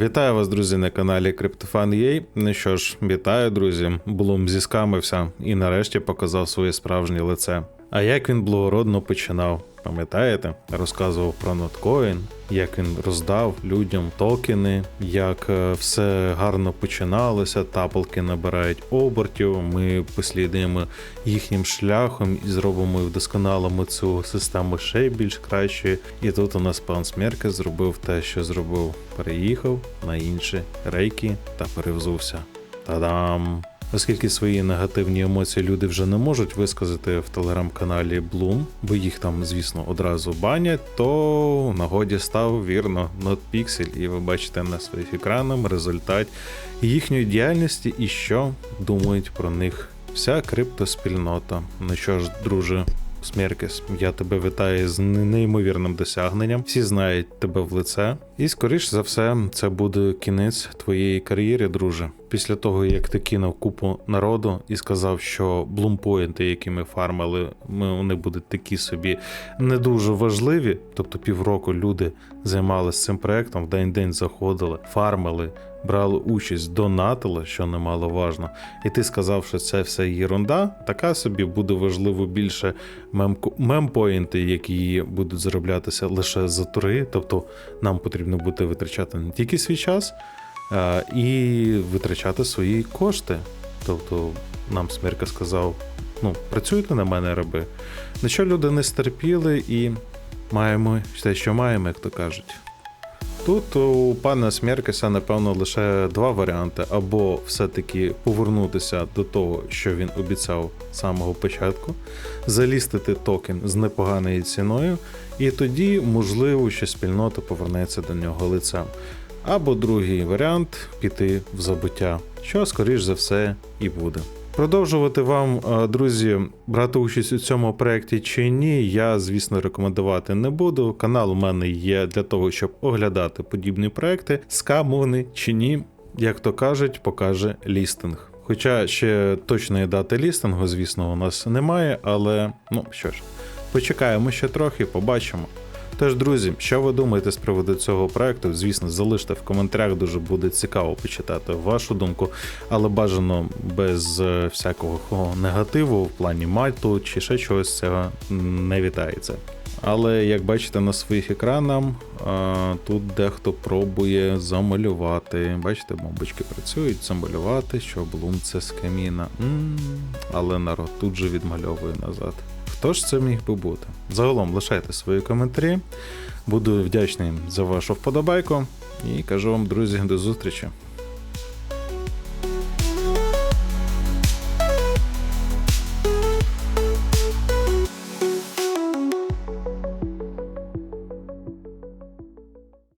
Вітаю вас, друзі, на каналі CryptoFan.ua. Ну що ж, вітаю, друзі. Блум зіскамився і нарешті показав своє справжнє лице. А як він благородно починав? Пам'ятаєте? Розказував про ноткоін, як він роздав людям токени, як е, все гарно починалося, тапалки набирають обертів. Ми послідуємо їхнім шляхом і зробимо і вдосконалимо цю систему ще більш кращою. І тут у нас пан Смерке зробив те, що зробив. Переїхав на інші рейки та перевзувся. Та-дам! Оскільки свої негативні емоції люди вже не можуть висказати в телеграм-каналі Bloom, бо їх там, звісно, одразу банять, то нагоді став вірно NotPixel, і ви бачите на своїх екранах результат їхньої діяльності і що думають про них вся криптоспільнота. Ну що ж, друже, Смеркес, я тебе вітаю з неймовірним досягненням. Всі знають тебе в лице. І скоріш за все, це буде кінець твоєї кар'єри, друже. Після того, як ти кинув купу народу і сказав, що блумпоінти, які ми фармили, ми, вони будуть такі собі не дуже важливі. Тобто півроку люди займалися цим проектом, в день-день заходили, фармили, брали участь, донатили, що немаловажно. І ти сказав, що це все єрунда, така собі буде важливо більше мемпоінти, які будуть зароблятися лише за тури. Тобто нам потрібно буде витрачати не тільки свій час, а, і витрачати свої кошти. Тобто нам Смірка сказав: ну, працюйте на мене, раби. На що люди не стерпіли і маємо те, що маємо, як то кажуть. Тут у пана Смеркеса, напевно, лише два варіанти: або все-таки повернутися до того, що він обіцяв з самого початку, залістити токен з непоганою ціною, і тоді, можливо, що спільнота повернеться до нього лицем. Або другий варіант піти в забуття, що, скоріш за все, і буде. Продовжувати вам, е, друзі, брати участь у цьому проєкті чи ні, я, звісно, рекомендувати не буду. Канал у мене є для того, щоб оглядати подібні проекти. Скам вони чи ні, як то кажуть, покаже лістинг. Хоча ще точної дати лістингу, звісно, у нас немає, але ну що ж, почекаємо ще трохи, побачимо. Тож, друзі, що ви думаєте з приводу цього проекту? Звісно, залиште в коментарях, дуже буде цікаво почитати вашу думку, але бажано без е, всякого негативу в плані мальту чи ще чогось цього не вітається. Але як бачите на своїх екранах, тут дехто пробує замалювати. Бачите, бомбочки працюють, замалювати, що Блум це з каміна. м але народ тут же відмальовує назад. Хто ж це міг би бути? Загалом лишайте свої коментарі. Буду вдячний за вашу вподобайку і кажу вам, друзі, до зустрічі.